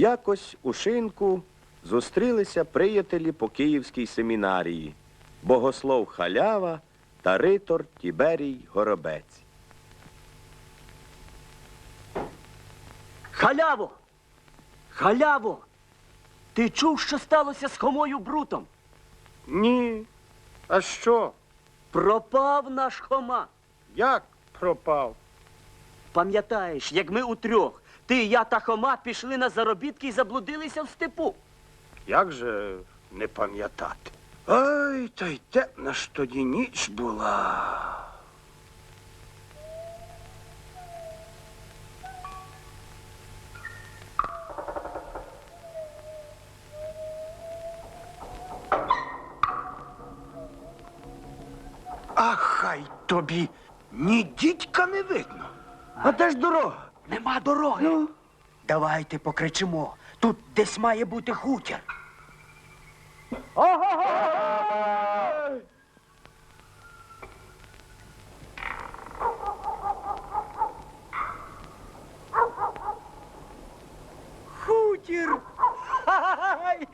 Якось у шинку зустрілися приятелі по Київській семінарії, богослов Халява та ритор Тіберій Горобець. Халяво! Халяво! Ти чув, що сталося з Хомою Брутом? Ні. А що? Пропав наш Хома. Як пропав? Пам'ятаєш, як ми утрьох, ти, я та Хома пішли на заробітки і заблудилися в степу. Як же не пам'ятати? Ой, та й темна ж тоді ніч була. А хай тобі ні дідька не видно. А де ж дорога? Нема дороги. Ну? Давайте покричимо. Тут десь має бути хутір. Хутір!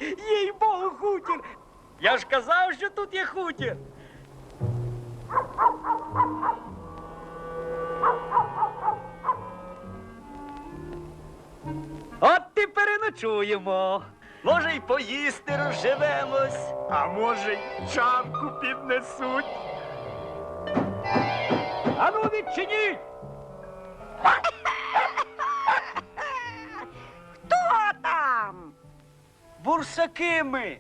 Їй богу, хутір! Я ж казав, що тут є хутір. Переночуємо. Може, й поїсти розживемось. А може, й чамку піднесуть. Ану, відчиніть! Хто там? Бурсаки ми!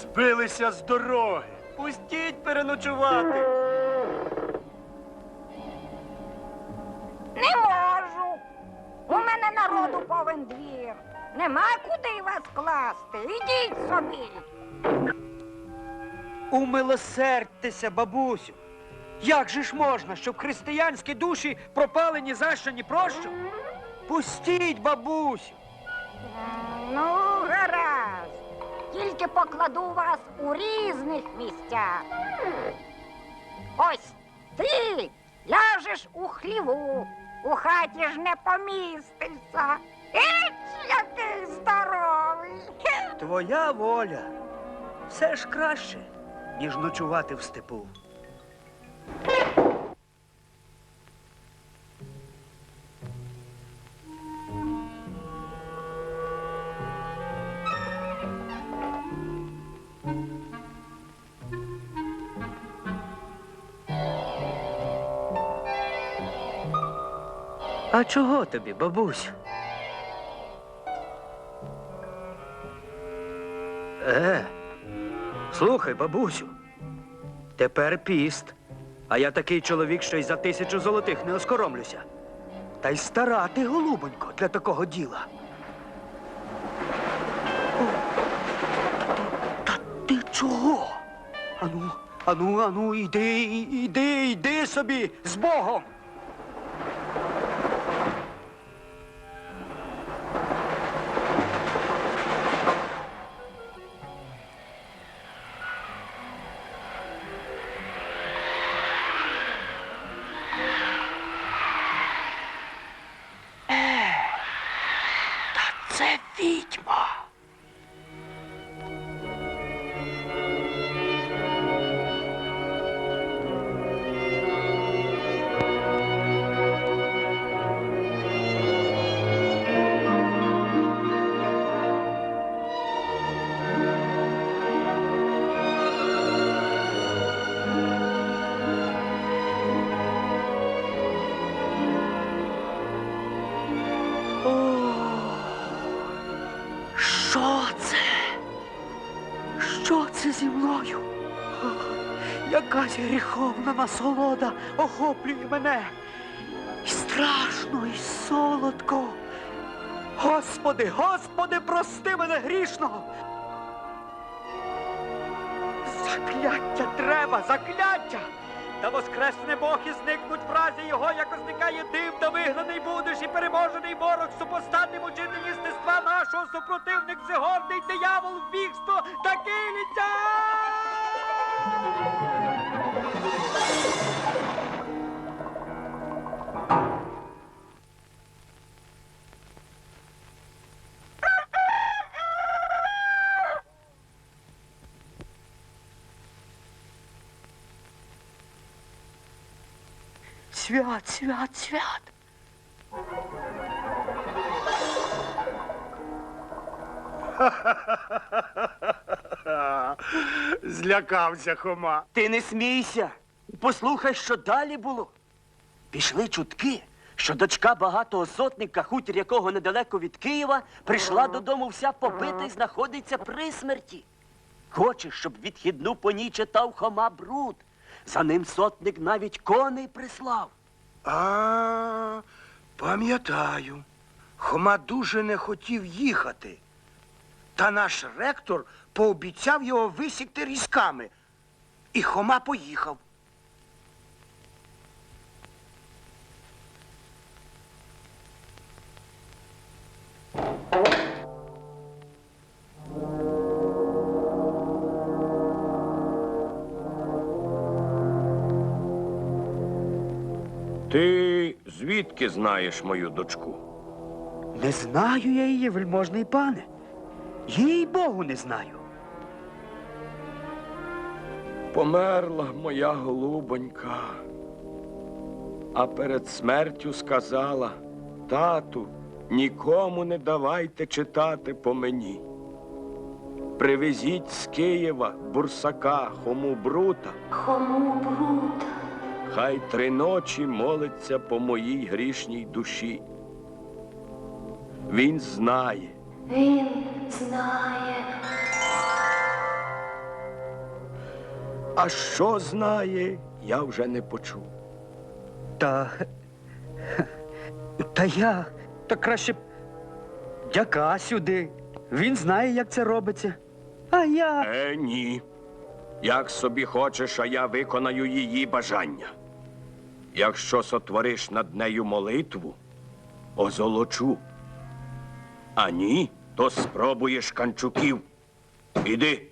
Збилися з дороги. Пустіть переночувати. Не можу. У мене народу повен двір. Нема куди вас класти. Ідіть собі. Умилосердьтеся, бабусю. Як же ж можна, щоб християнські душі пропали ні за що, ні про що? Пустіть, бабусю. Ну, гаразд. Тільки покладу вас у різних місцях. Ось ти ляжеш у хліву. У хаті ж не помістишся. Який здоровий. Твоя воля. Все ж краще, ніж ночувати в степу. А чого тобі, бабусю? Слухай, бабусю. Тепер піст. А я такий чоловік, що й за тисячу золотих не оскоромлюся. Та й стара ти, голубонько, для такого діла. О, Та ти чого? Ану, ану, ану, іди, іди, іди собі з Богом. Мною? Якась гріховна насолода охоплює мене. І страшно, і солодко. Господи, Господи, прости мене грішного. Закляття треба, закляття! Та воскресне Бог і зникнуть в разі його, як зникає дим, та вигнаний будеш і переможений ворог, супостати мучитель єстества нашого, супротивник зигорний диявол в бігство та килиця! Свят, свят, свят. Злякався Хома. Ти не смійся. Послухай, що далі було. Пішли чутки, що дочка багатого сотника, хутір якого недалеко від Києва, прийшла додому вся побита і знаходиться при смерті. Хоче, щоб відхідну по ній читав Хома Бруд. За ним сотник навіть коней прислав. А, пам'ятаю. Хома дуже не хотів їхати. Та наш ректор пообіцяв його висікти різками. І Хома поїхав. Звідки знаєш мою дочку? Не знаю я її, вельможний пане. Їй Богу не знаю. Померла моя голубонька. А перед смертю сказала, тату, нікому не давайте читати по мені. Привезіть з Києва бурсака Хому Брута. Хому бруд, Хай три ночі молиться по моїй грішній душі. Він знає, він знає, а що знає, я вже не почув. Та. Та я. Та краще б дяка сюди. Він знає, як це робиться. А я. Е, ні. Як собі хочеш, а я виконаю її бажання. Якщо сотвориш над нею молитву, озолочу. А ні, то спробуєш канчуків. Іди.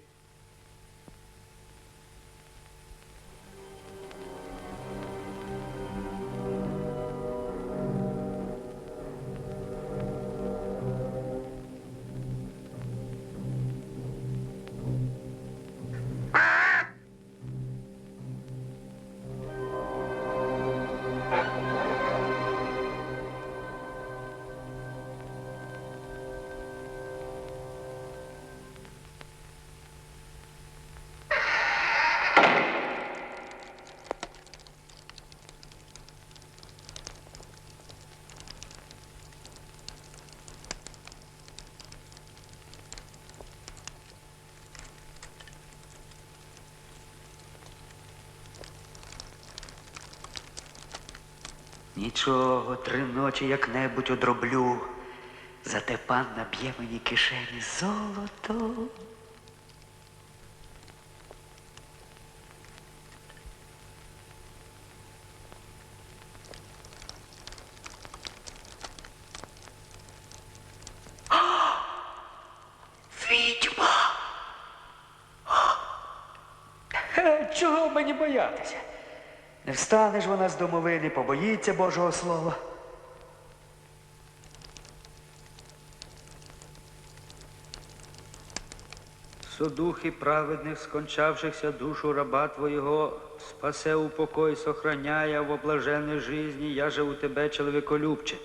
Нічого, три ночі як-небудь одроблю. Зате пан наб'є мені кишені золото. Відьма! Чого мені боятися? Не встане ж вона з домовини, побоїться Божого Слова. Содухи праведних, скончавшихся душу раба Твоєго, спасе у покой, сохраняя в облаженной жизни, я же у Тебе, чоловіколюбче.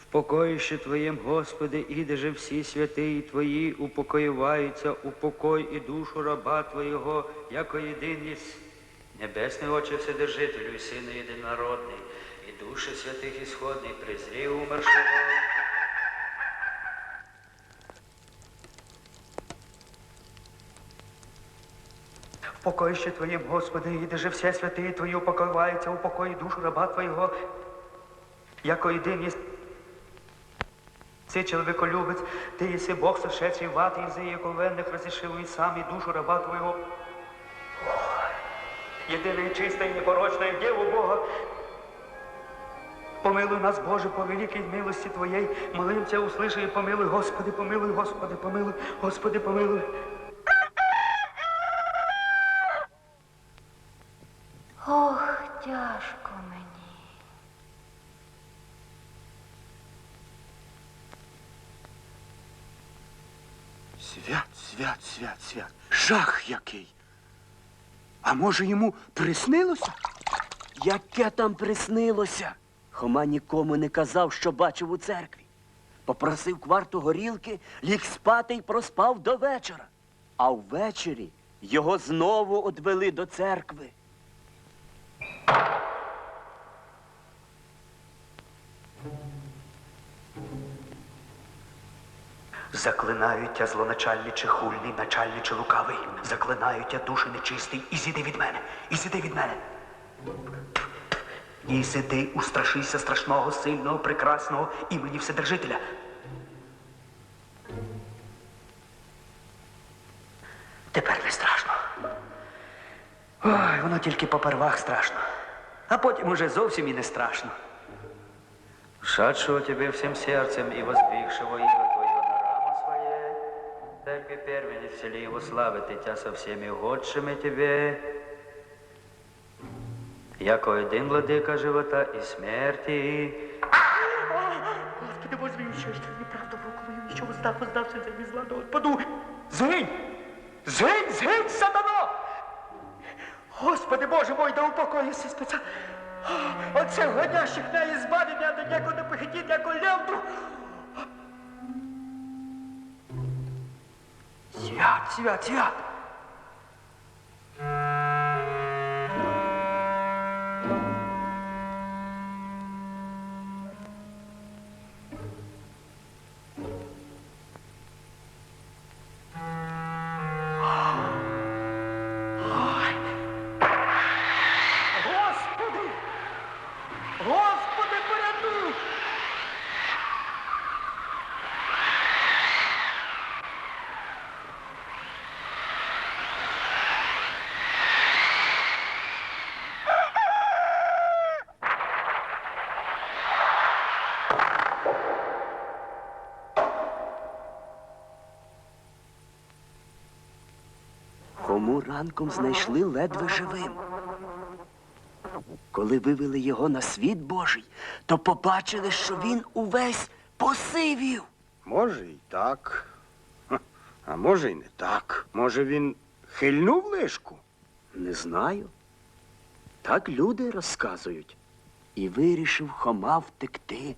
В покоїще Твоєм, Господи, іде же всі святиї Твої, упокоюваються, упокой і душу раба Твоєго, яко єдиність. Небесний Отче Вседержителю і Сину єдинородний, і душі святих ісходний, презрій умершого. В покоїще Твоїм, Господи, і де все святиї Твої упокоюються, упокої душу раба Твоєго, яко єдин єсть Си чоловіколюбець, ти єси Бог сошедший в ад, і за яковенних розішив і сам і душу раба Твоєго. Єдине і чисте і непорочне, і Діву Бога. Помилуй нас, Боже, по великій милості Твоєї. Молимся, услыши і помилуй, Господи, помилуй, Господи, помилуй, Господи, помилуй. ох, тяжко мені. Свят, свят, свят, свят. Жах який. А може йому приснилося? Яке там приснилося? Хома нікому не казав, що бачив у церкві. Попросив кварту горілки, ліг спати й проспав до вечора. А ввечері його знову одвели до церкви. Заклинаю тя злоначальниче хульний, начальниче лукавий. Заклинаю тя душі нечистий, і зійди від мене, і зійди від мене. І сиди, устрашися страшного, сильного, прекрасного імені Вседержителя. Тепер не страшно. Ой, воно тільки попервах страшно. А потім уже зовсім і не страшно. Шедшего тебе всем сердцем и воздвигшего иго и первенец в его славы ты Тя со всеми угодшими тебе, яко один владыка живота и смерти, Господи, возвію, що ще неправда в руку мою, що воздав, воздався за зла до Господу. Згинь! Згинь, згинь, сатано! Господи, Боже мой, да упокоїся спеца. Оце гонящих неї збавлення, до ніякого не похитіть, ніякого левду. Свят, свят, свят. Господи! Ранком знайшли ледве живим. Коли вивели його на світ Божий, то побачили, що він увесь посивів. Може, і так. А може, й не так. Може, він хильнув лишку? Не знаю. Так люди розказують. І вирішив Хома втекти.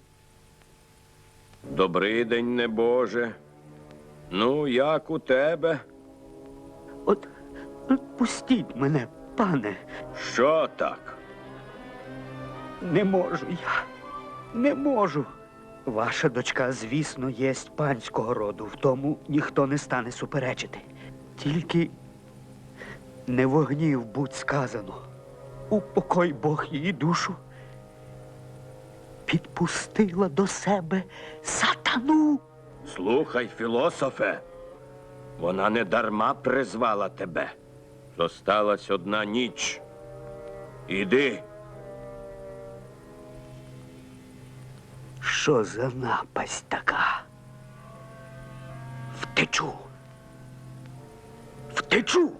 Добрий день, небоже. Ну, як у тебе? От пустіть мене, пане. Що так? Не можу я. Не можу. Ваша дочка, звісно, єсть панського роду, в тому ніхто не стане суперечити. Тільки не вогнів будь сказано. Упокой Бог її душу. Підпустила до себе сатану. Слухай, філософе. Вона не дарма призвала тебе. Зосталась одна ніч. Іди. Що за напасть така? Втечу. Втечу.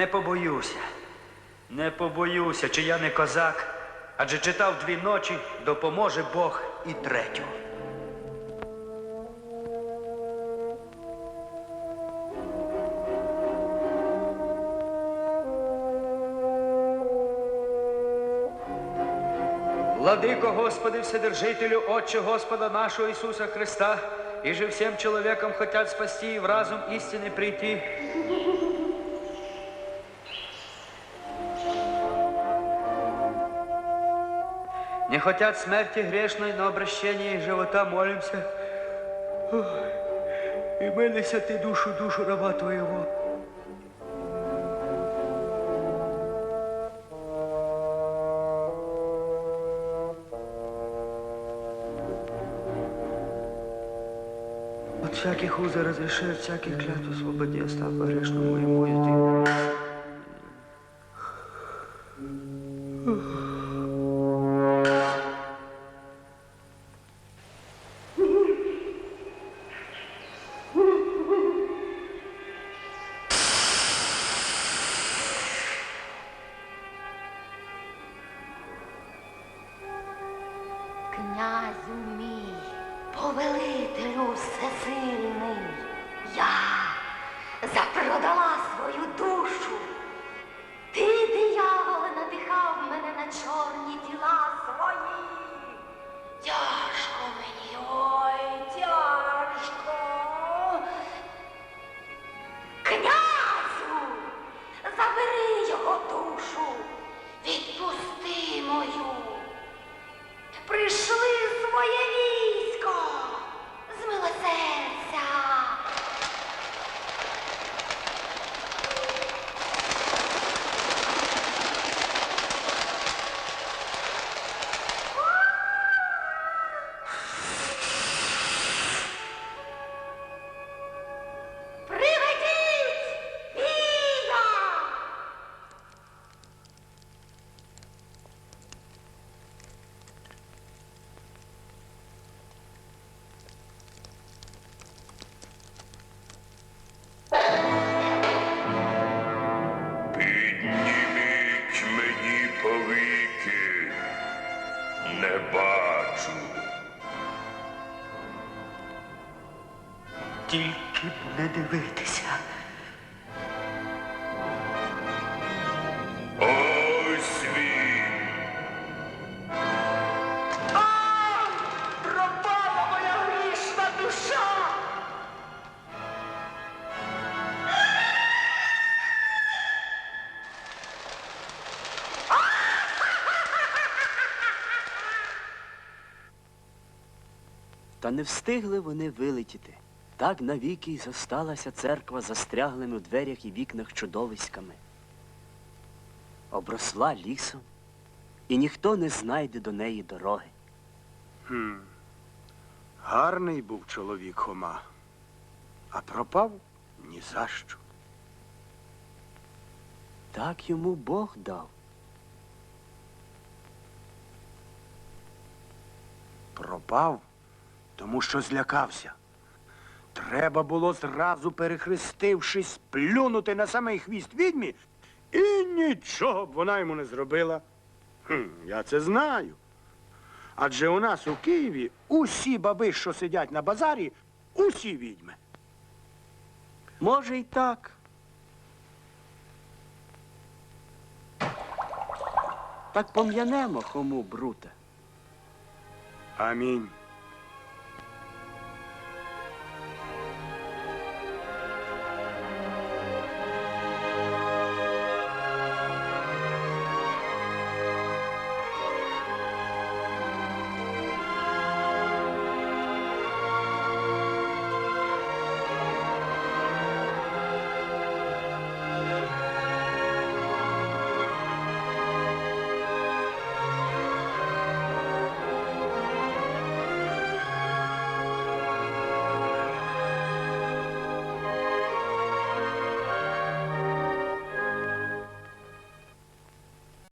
Не побоюся, не побоюся, чи я не козак, адже читав дві ночі, допоможе Бог і третю. Владыко Господи Вседержителю, Отче Господа нашего Иисуса Христа, и же всем человекам хотят спасти и в разум истины прийти. не хотят смерти грешной, но обращение живота молимся. И мылися ты душу, душу раба твоего. От всяких уза разреши, от всяких клятв освободи, оставь грешному и мою ты. Б не дивитися. Ось він. Пропала моя грішна душа! Та не встигли вони вилетіти. Так навіки й зосталася церква застряглими у дверях і вікнах чудовиськами. Обросла лісом, і ніхто не знайде до неї дороги. Гарний був чоловік Хома, а пропав ні за що. Так йому Бог дав. Пропав, тому що злякався. Треба було зразу перехрестившись, плюнути на самий хвіст відьмі, і нічого б вона йому не зробила. Хм, я це знаю. Адже у нас у Києві усі баби, що сидять на базарі, усі відьми. Може, й так. Так пом'янемо хому брута. Амінь.